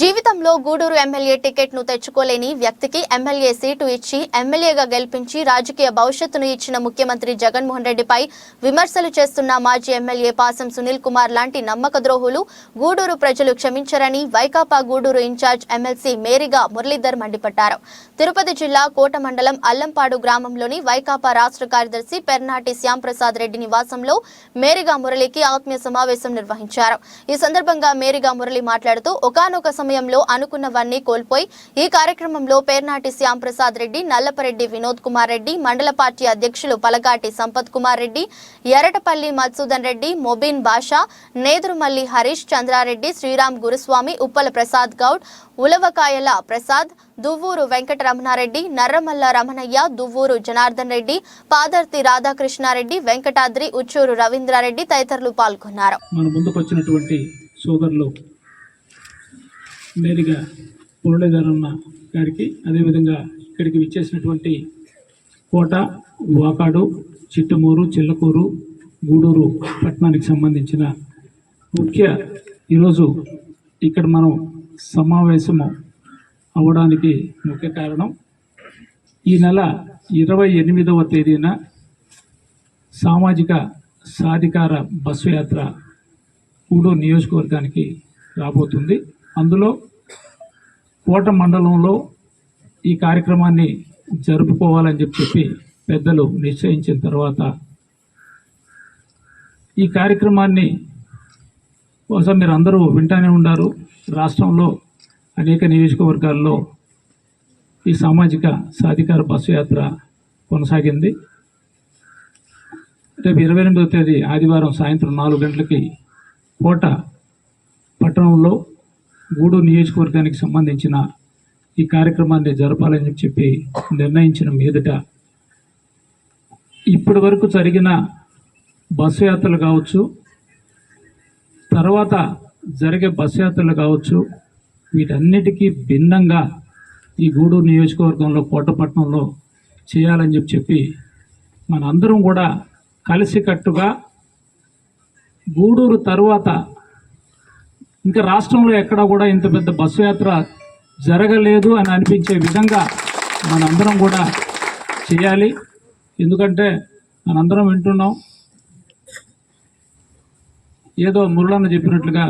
జీవితంలో గూడూరు ఎమ్మెల్యే టికెట్ను తెచ్చుకోలేని వ్యక్తికి MLA seat ఇచ్చి ఎమ్మెల్యేగా గెలిపించి రాజకీయ భవిష్యత్తును ఇచ్చిన ముఖ్యమంత్రి జగన్మోహన్ రెడ్డిపై విమర్శలు చేస్తున్న మాజీ ఎమ్మెల్యే పాసం సునీల్ కుమార్ లాంటి నమ్మక ద్రోహులు గూడూరు ప్రజలు క్షమించరని వైకాపా గూడూరు ఇన్ఛార్జ్ ఎమ్మెల్సీ మేరిగా మురళీధర్ మండిపడ్డారు. తిరుపతి జిల్లా కోట మండలం అల్లంపాడు గ్రామంలోని వైకాపా రాష్ట్ర కార్యదర్శి పెర్నాటి శ్యాంప్రసాద్ రెడ్డి నివాసంలో మేరిగా మురళికి ఆత్మీయ సమావేశం నిర్వహించారు. ఈ సందర్భంగా మేరిగా మురళి మాట్లాడుతూ ఒకనొక సమయంలో అనుకున్నవన్నీ కోల్పోయి ఈ కార్యక్రమంలో పేర్నాటి శ్యాంప్రసాద్ రెడ్డి నల్లపరెడ్డి వినోద్ కుమార్ రెడ్డి మండల పార్టీ అధ్యక్షులు పలగాటి సంపత్ కుమార్ రెడ్డి ఎరటపల్లి మధుసూదన్ రెడ్డి మొబిన్ బాషా నేదురుమల్లి హరీష్ చంద్రారెడ్డి శ్రీరామ్ గురుస్వామి ఉప్పల ప్రసాద్ గౌడ్ ఉలవకాయల ప్రసాద్ దువ్వూరు వెంకటరమణారెడ్డి నర్రమల్ల రమణయ్య దువ్వూరు జనార్దన్ రెడ్డి పాదర్తి రాధాకృష్ణారెడ్డి వెంకటాద్రి ఉచ్చూరు రవీంద్రారెడ్డి తదితరులు పాల్గొన్నారు. మన ముందుకు వచ్చినటువంటి సోదరులు నేరుగా మురళీధరన్న గారికి అదేవిధంగా ఇక్కడికి విచ్చేసినటువంటి కోట వాకాడు చిట్టమూరు చిల్లకూరు గూడూరు పట్టణానికి సంబంధించిన ముఖ్య ఈరోజు ఇక్కడ మనం సమావేశము అవడానికి ముఖ్య కారణం ఈ నెల ఇరవై ఎనిమిదవ తేదీన సామాజిక సాధికార బస్సు యాత్ర గూడూరు నియోజకవర్గానికి రాబోతుంది. అందులో కోట మండలంలో ఈ కార్యక్రమాన్ని జరుపుకోవాలని చెప్పి చెప్పి పెద్దలు నిశ్చయించిన తర్వాత ఈ కార్యక్రమాన్ని బహుశా మీరు అందరూ వింటానే ఉన్నారు రాష్ట్రంలో అనేక నియోజకవర్గాల్లో ఈ సామాజిక సాధికార బస్సు యాత్ర కొనసాగింది. రేపు ఇరవై ఎనిమిదవ తేదీ ఆదివారం సాయంత్రం నాలుగు గంటలకి కోట పట్టణంలో గూడూరు నియోజకవర్గానికి సంబంధించిన ఈ కార్యక్రమాన్ని జరపాలని చెప్పి నిర్ణయించిన మీదట ఇప్పటి వరకు జరిగిన బస్సు యాత్రలు కావచ్చు తర్వాత జరిగే బస్సు యాత్రలు కావచ్చు వీటన్నిటికీ భిన్నంగా ఈ గూడూరు నియోజకవర్గంలో కోటపట్నంలో చేయాలని చెప్పి చెప్పి మనందరం కూడా కలిసికట్టుగా గూడూరు తర్వాత ఇంకా రాష్ట్రంలో ఎక్కడా కూడా ఇంత పెద్ద బస్సు యాత్ర జరగలేదు అని అనిపించే విధంగా మనందరం కూడా చేయాలి. ఎందుకంటే మనందరం వింటున్నాం. ఏదో మురళన్న చెప్పినట్లుగా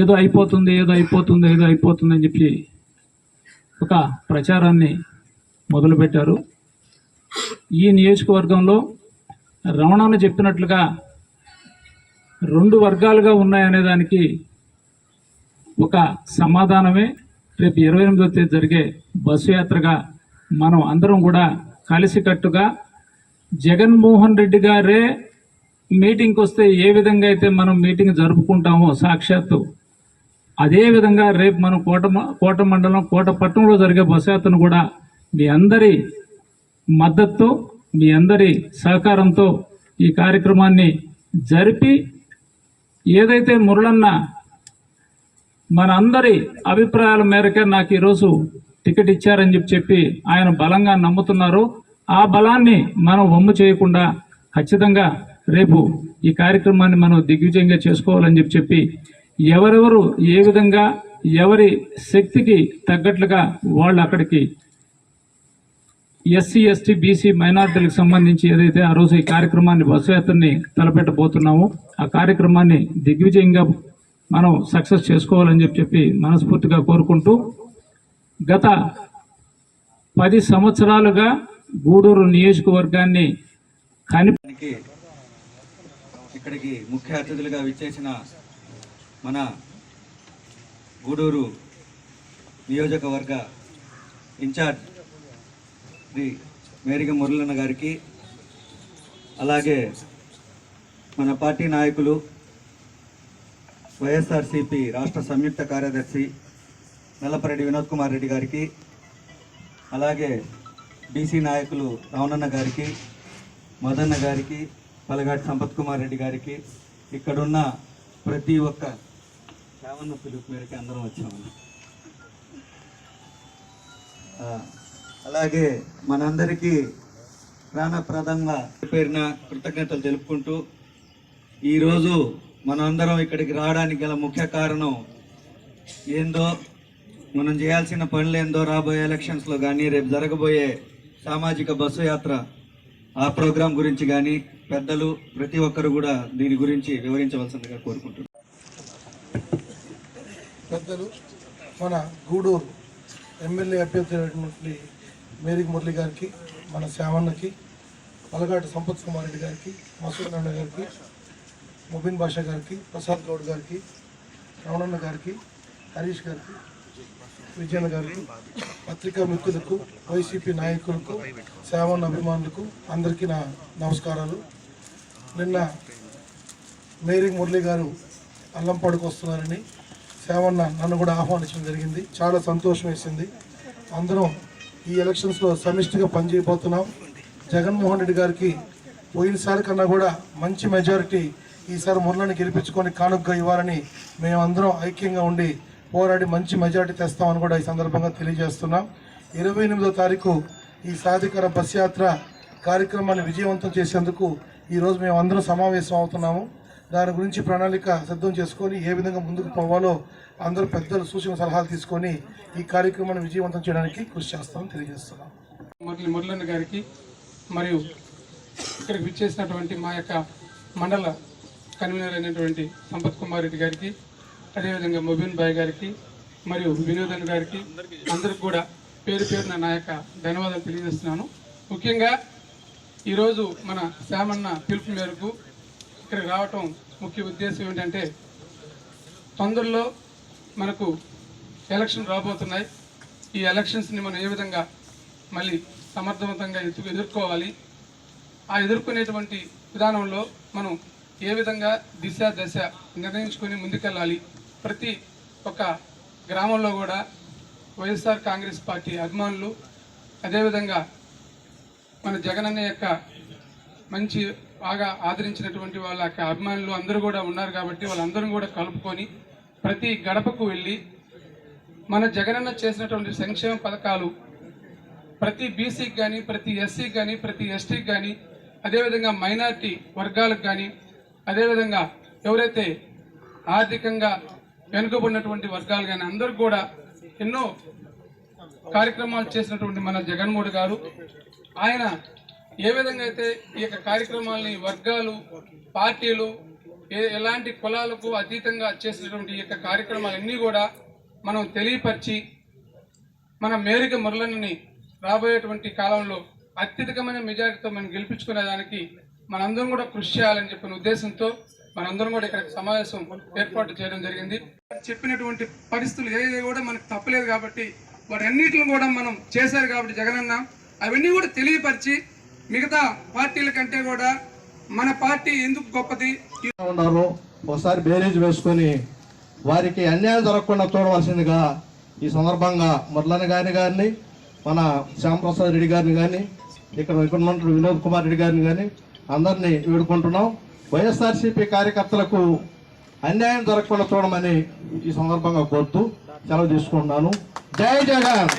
ఏదో అయిపోతుంది ఏదో అయిపోతుంది ఏదో అయిపోతుంది అని చెప్పి ఒక ప్రచారాన్ని మొదలుపెట్టారు. ఈ నియోజకవర్గంలో రమణన్న చెప్పినట్లుగా రెండు వర్గాలుగా ఉన్నాయనే దానికి ఒక సమాధానమే. రేపు ఇరవై ఎనిమిదో తేదీ జరిగే బస్సు యాత్రగా మనం అందరం కూడా కలిసికట్టుగా జగన్మోహన్ రెడ్డి గారే మీటింగ్కి వస్తే ఏ విధంగా అయితే మనం మీటింగ్ జరుపుకుంటామో సాక్షాత్తు అదే విధంగా రేపు మనం కోట కోట మండలం కోట పట్టణంలో జరిగే బస్సు యాత్రను కూడా మీ అందరి మద్దతు మీ అందరి సహకారంతో ఈ కార్యక్రమాన్ని జరిపి ఏదైతే మురళన్న మన అందరి అభిప్రాయాల మేరకే నాకు ఈరోజు టికెట్ ఇచ్చారని చెప్పి చెప్పి ఆయన బలంగా నమ్ముతున్నారు. ఆ బలాన్ని మనం వమ్ము చేయకుండా ఖచ్చితంగా రేపు ఈ కార్యక్రమాన్ని మనం దిగ్విజయంగా చేసుకోవాలని చెప్పి చెప్పి ఎవరెవరు ఏ విధంగా ఎవరి శక్తికి తగ్గట్లుగా వాళ్ళు అక్కడికి ఎస్సీ ఎస్టీ బీసీ మైనార్టీలకు సంబంధించి ఏదైతే ఆ రోజు ఈ కార్యక్రమాన్ని బస్సు యాత్రని తలపెట్టబోతున్నామో ఆ కార్యక్రమాన్ని దిగ్విజయంగా మనం సక్సెస్ చేసుకోవాలని చెప్పి చెప్పి మనస్ఫూర్తిగా కోరుకుంటూ గత పది సంవత్సరాలుగా గూడూరు నియోజకవర్గాన్ని కని ఇక్కడికి ముఖ్య అతిథులుగా విచ్చేసిన మన గూడూరు నియోజకవర్గ ఇన్ఛార్జ్ శ్రీ మేరిగ మురళన్న గారికి అలాగే మన పార్టీ నాయకులు వైఎస్ఆర్సిపి రాష్ట్ర సంయుక్త కార్యదర్శి నల్లపరెడ్డి వినోద్ కుమార్ రెడ్డి గారికి అలాగే బీసీ నాయకులు రావణన్న గారికి మదన్న గారికి పలగాటి సంపత్ కుమార్ రెడ్డి గారికి ఇక్కడున్న ప్రతి ఒక్క సేవన్న పిలుపు మేరకు అందరం వచ్చాము అలాగే మనందరికీ ప్రాణప్రదంగా పేరిన కృతజ్ఞతలు తెలుపుకుంటూ ఈరోజు మనందరం ఇక్కడికి రావడానికి గల ముఖ్య కారణం ఏందో మనం చేయాల్సిన పనులు ఏందో రాబోయే ఎలక్షన్స్లో కానీ రేపు జరగబోయే సామాజిక బస్సు యాత్ర ఆ ప్రోగ్రాం గురించి కానీ పెద్దలు ప్రతి ఒక్కరు కూడా దీని గురించి వివరించవలసిందిగా కోరుకుంటున్నాను పెద్దలు మన గూడూరు ఎమ్మెల్యే అభ్యర్థి అయినటువంటి మేరీ మురళి గారికి మన శ్యామన్నకి పలగాటి సంపత్ కుమార్ రెడ్డి గారికి మసూద్ నారాయణ గారికి ముబిన్ బాషా గారికి ప్రసాద్ గౌడ్ గారికి రమణన్న గారికి హరీష్ గారికి విజయన్ గారికి పత్రికా మిత్రులకు వైసీపీ నాయకులకు శ్యామన్న అభిమానులకు అందరికీ నా నమస్కారాలు. నిన్న మేరీ మురళి గారు అల్లంపాడుకు వస్తున్నారని సేవన్న నన్ను కూడా ఆహ్వానించడం జరిగింది. చాలా సంతోషం వేసింది. అందరం ఈ ఎలక్షన్స్లో సమిష్టిగా పనిచేయబోతున్నాం. జగన్మోహన్ రెడ్డి గారికి పోయినసారి కన్నా కూడా మంచి మెజారిటీ ఈసారి మురళిని గెలిపించుకొని కానుకగా ఇవ్వాలని మేమందరం ఐక్యంగా ఉండి పోరాడి మంచి మెజారిటీ తెస్తామని కూడా ఈ సందర్భంగా తెలియజేస్తున్నాం. ఇరవై ఎనిమిదో తారీఖు ఈ సాధికార బస్ యాత్ర కార్యక్రమాన్ని విజయవంతం చేసేందుకు ఈరోజు మేము అందరం సమావేశం అవుతున్నాము. దాని గురించి ప్రణాళిక సిద్ధం చేసుకొని ఏ విధంగా ముందుకు పోవాలో అందరూ పెద్దలు సూచన సలహాలు తీసుకొని ఈ కార్యక్రమాన్ని విజయవంతం చేయడానికి కృషి చేస్తామని తెలియజేస్తున్నాం. మురళి మురళన్న గారికి మరియు ఇక్కడికి విచ్చేసినటువంటి మా యొక్క మండల కన్వీనర్ అయినటువంటి సంపత్ కుమార్ రెడ్డి గారికి అదేవిధంగా మొబిన్ బాయ్ గారికి మరియు వినోదన్ గారికి అందరికి కూడా పేరు పేరున నా యొక్క ధన్యవాదాలు తెలియజేస్తున్నాను. ముఖ్యంగా ఈరోజు మన శ్యామన్న పిలుపు మేరకు ఇక్కడికి రావటం ముఖ్య ఉద్దేశం ఏంటంటే తొందరలో మనకు ఎలక్షన్ రాబోతున్నాయి. ఈ ఎలక్షన్స్ని మనం ఏ విధంగా మళ్ళీ సమర్థవంతంగా ఎదుర్కొ ఎదుర్కోవాలి? ఆ ఎదుర్కొనేటువంటి విధానంలో మనం ఏ విధంగా దిశ దశ నిర్ణయించుకొని ముందుకెళ్ళాలి? ప్రతి ఒక్క గ్రామంలో కూడా వైఎస్ఆర్ కాంగ్రెస్ పార్టీ అభిమానులు అదేవిధంగా మన జగనన్న యొక్క మంచి బాగా ఆదరించినటువంటి వాళ్ళ అభిమానులు అందరూ కూడా ఉన్నారు కాబట్టి వాళ్ళందరం కూడా కలుపుకొని ప్రతి గడపకు వెళ్ళి మన జగనన్న చేసినటువంటి సంక్షేమ పథకాలు ప్రతి బీసీకి కానీ ప్రతి ఎస్సీకి కానీ ప్రతి ఎస్టీకి కానీ అదేవిధంగా మైనార్టీ వర్గాలకు కానీ అదేవిధంగా ఎవరైతే ఆర్థికంగా వెనుకబడినటువంటి వర్గాలు కానీ అందరూ కూడా ఎన్నో కార్యక్రమాలు చేసినటువంటి మన జగన్మోహన్ గారు ఆయన ఏ విధంగా అయితే ఈ యొక్క కార్యక్రమాలని వర్గాలు పార్టీలు ఏ ఎలాంటి కులాలకు అతీతంగా చేసినటువంటి ఈ యొక్క కార్యక్రమాలన్నీ కూడా మనం తెలియపరిచి మన మేరిక మురళనని రాబోయేటువంటి కాలంలో అత్యధికమైన మెజారిటీతో మనం గెలిపించుకునేదానికి మనందరం కూడా కృషి చేయాలని చెప్పిన ఉద్దేశంతో మనందరం కూడా ఇక్కడ సమావేశం ఏర్పాటు చేయడం జరిగింది. చెప్పినటువంటి పరిస్థితులు ఏది కూడా మనకు తప్పలేదు కాబట్టి వాటన్నిటిని కూడా మనం చేశారు కాబట్టి జగనన్న అవన్నీ కూడా తెలియపరిచి మిగతా పార్టీల కంటే కూడా మన పార్టీ ఎందుకు గొప్పది? ఉన్నారు ఒకసారి బేరీజ్ వేసుకొని వారికి అన్యాయం జరగకుండా చూడవలసిందిగా ఈ సందర్భంగా మురళని గారిని గారిని మన శ్యాంప్రసాద్ రెడ్డి గారిని కానీ ఇక్కడ ఇక్కడ ఉన్న వినోద్ కుమార్ రెడ్డి గారిని కానీ అందరినీ వేడుకుంటున్నాం. వైఎస్ఆర్సీపీ కార్యకర్తలకు అన్యాయం జరగకుండా చూడమని ఈ సందర్భంగా కోరుతూ సెలవు తీసుకుంటున్నాను. జై జగన్!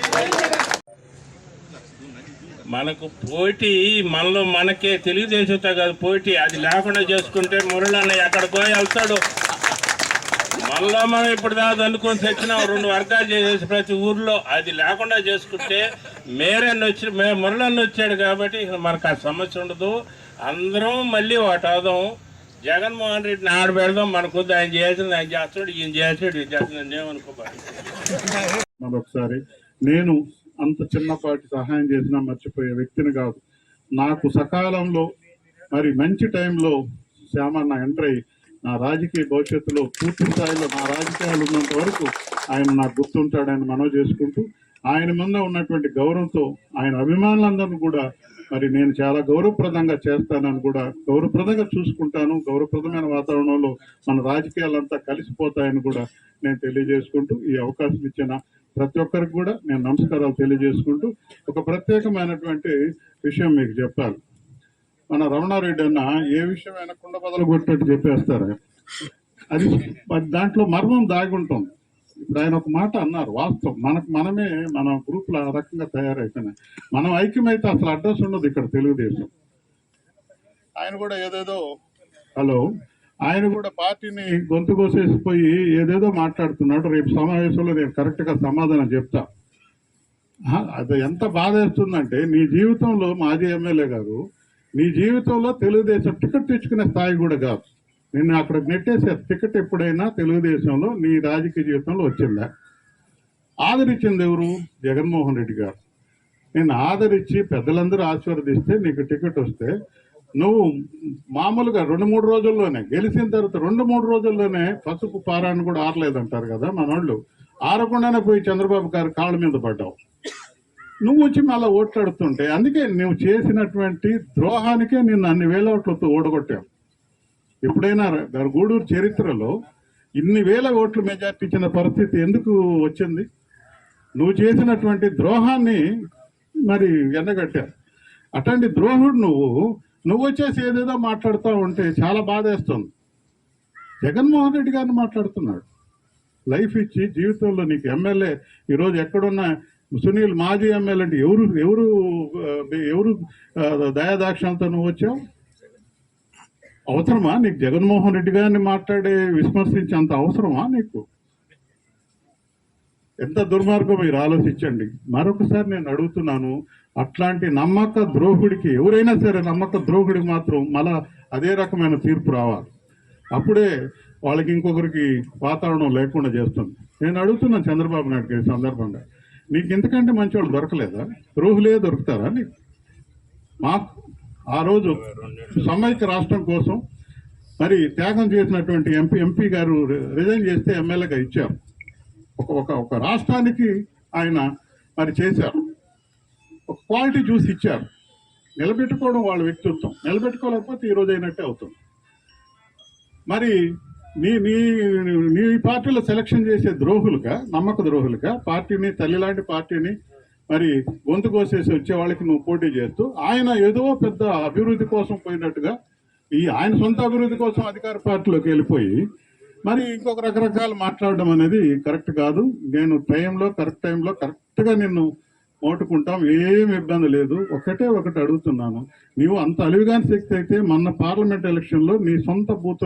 మనకు పోటీ మనలో మనకే తెలుగుదేశంతో కాదు పోటీ. అది లేకుండా చేసుకుంటే మురళన్న ఎక్కడికో వెళ్తాడు? మనలో మనం ఇప్పుడు దాదాపు అనుకొని తెచ్చినాం రెండు వర్గాలు చేసేసి ప్రతి ఊర్లో. అది లేకుండా చేసుకుంటే మేరన్న వచ్చి మే మురళన్న వచ్చాడు కాబట్టి మనకు ఆ సమస్య ఉండదు. అందరం మళ్ళీ ఒకటి అవుదాం జగన్మోహన్ రెడ్డిని ఆడ పెడదాం మనకు ఆయన చేసింది ఆయన చేస్తాడు ఈయన చేస్తాడు ఈయన చేస్తాడు ఏమనుకోబాడు మరొకసారి నేను అంత చిన్నపాటి సహాయం చేసినా మర్చిపోయే వ్యక్తిని కాదు. నాకు సకాలంలో మరి మంచి టైంలో శ్యామన్న ఎంటర్ అయ్యి నా రాజకీయ భవిష్యత్తులో పూర్తి స్థాయిలో నా రాజకీయాలు ఉన్నంత వరకు ఆయన నాకు గుర్తుంటాడని మనవి చేసుకుంటూ ఆయన మీద ఉన్నటువంటి గౌరవంతో ఆయన అభిమానులందరినీ కూడా మరి నేను చాలా గౌరవప్రదంగా చేస్తానని కూడా గౌరవప్రదంగా చూసుకుంటాను. గౌరవప్రదమైన వాతావరణంలో మన రాజకీయాలంతా కలిసిపోతాయని కూడా నేను తెలియజేసుకుంటూ ఈ అవకాశం ఇచ్చిన ప్రతి ఒక్కరికి కూడా నేను నమస్కారాలు తెలియజేసుకుంటూ ఒక ప్రత్యేకమైనటువంటి విషయం మీకు చెప్పాలి. మన రమణారెడ్డి అన్న ఏ విషయం అయినా కుండ బదలు కొట్టేట్టు చెప్పేస్తారు? అది దాంట్లో మర్మం దాగి ఉంటుంది. ఇప్పుడు ఆయన ఒక మాట అన్నారు వాస్తవం. మనకు మనమే మన గ్రూపులు ఆ రకంగా తయారైపోయినాయి మనం ఐక్యమైతే అసలు అడ్రస్ ఉండదు ఇక్కడ తెలుగుదేశం. ఆయన కూడా ఏదేదో హలో ఆయన కూడా పార్టీని గొంతు కోసేసిపోయి ఏదేదో మాట్లాడుతున్నాడు. రేపు సమావేశంలో నేను కరెక్ట్గా సమాధానం చెప్తా. అది ఎంత బాధ వేస్తుందంటే నీ జీవితంలో మాజీ ఎమ్మెల్యే గారు నీ జీవితంలో తెలుగుదేశం టికెట్ తెచ్చుకునే స్థాయి కూడా కాదు. నిన్ను అక్కడ నెట్టేసే టికెట్ ఎప్పుడైనా తెలుగుదేశంలో నీ రాజకీయ జీవితంలో వచ్చిందా? ఆదరించింది ఎవరు? జగన్మోహన్ రెడ్డి గారు. నేను ఆదరించి పెద్దలందరూ ఆశీర్వదిస్తే నీకు టికెట్ వస్తే నువ్వు మామూలుగా రెండు మూడు రోజుల్లోనే గెలిచిన తర్వాత రెండు మూడు రోజుల్లోనే పసుపు పారాన్ని కూడా ఆరలేదంటారు కదా మనోళ్ళు. ఆరకుండానే పోయి చంద్రబాబు గారు కాళ్ళ మీద పడ్డావు. నువ్వు వచ్చి మళ్ళీ ఓట్లాడుతుంటే అందుకే నువ్వు చేసినటువంటి ద్రోహానికే నిన్ను అన్ని వేల ఓట్లతో ఓడగొట్టావు ఎప్పుడైనా గూడూరు చరిత్రలో ఇన్ని వేల ఓట్లు మెజార్టీ ఇచ్చిన పరిస్థితి ఎందుకు వచ్చింది? నువ్వు చేసినటువంటి ద్రోహాన్ని మరి ఎండగట్టారు అట్లాంటి ద్రోహుడు నువ్వు. నువ్వు వచ్చేసి ఏదేదో మాట్లాడుతూ ఉంటే చాలా బాధేస్తుంది. జగన్మోహన్ రెడ్డి గారిని మాట్లాడుతున్నాడు. లైఫ్ ఇచ్చి జీవితంలో నీకు ఎమ్మెల్యే ఈరోజు ఎక్కడున్న సునీల్ మాజీ ఎమ్మెల్యే అంటే ఎవరు ఎవరు ఎవరు ఆ, దయాదాక్షణతో నువ్వు వచ్చావు? అవసరమా? నీకు జగన్మోహన్ రెడ్డి గారిని మాట్లాడే విస్మర్శించే అంత అవసరమా నీకు? ఎంత దుర్మార్గం మీరు ఆలోచించండి. మరొకసారి నేను అడుగుతున్నాను అట్లాంటి నమ్మక ద్రోహుడికి ఎవరైనా సరే నమ్మక ద్రోహుడికి మాత్రం మళ్ళా అదే రకమైన తీర్పు రావాలి. అప్పుడే వాళ్ళకి ఇంకొకరికి వాతావరణం లేకుండా చేస్తుంది. నేను అడుగుతున్నాను చంద్రబాబు నాయుడు గారి సందర్భంగా. నీకు ఎందుకంటే మంచి వాళ్ళు దొరకలేదా? ద్రోహులే దొరుకుతారా నీకు? మాకు ఆ రోజు సమైక్య రాష్ట్రం కోసం మరి త్యాగం చేసినటువంటి ఎంపీ ఎంపీ గారు రిజైన్ చేస్తే ఎమ్మెల్యేగా ఇచ్చారు. ఒక ఒక ఒక రాష్ట్రానికి ఆయన మరి చేశారు. ఒక క్వాలిటీ చూసి ఇచ్చారు. నిలబెట్టుకోవడం వాళ్ళ వ్యక్తిత్వం. నిలబెట్టుకోలేకపోతే ఈ రోజు అయినట్టే అవుతుంది. మరి నీ నీ నీ పార్టీలో సెలక్షన్ చేసే ద్రోహులుగా నమ్మక ద్రోహులుగా పార్టీని తల్లిలాంటి పార్టీని మరి గొంతు కోసేసి వచ్చే వాళ్ళకి నువ్వు పోటీ చేస్తూ ఆయన ఏదో పెద్ద అభివృద్ధి కోసం పోయినట్టుగా ఈ ఆయన సొంత అభివృద్ధి కోసం అధికార పార్టీలోకి వెళ్ళిపోయి మరి ఇంకొక రకరకాలు మాట్లాడడం అనేది కరెక్ట్ కాదు. నేను టైంలో కరెక్ట్ టైంలో కరెక్ట్గా నిన్ను మోటుకుంటాం. ఏం ఇబ్బంది లేదు. ఒకటే ఒకటి అడుగుతున్నాను. నీవు అంత అలివిగాని శక్తి అయితే మొన్న పార్లమెంట్ ఎలక్షన్లో నీ సొంత బూత్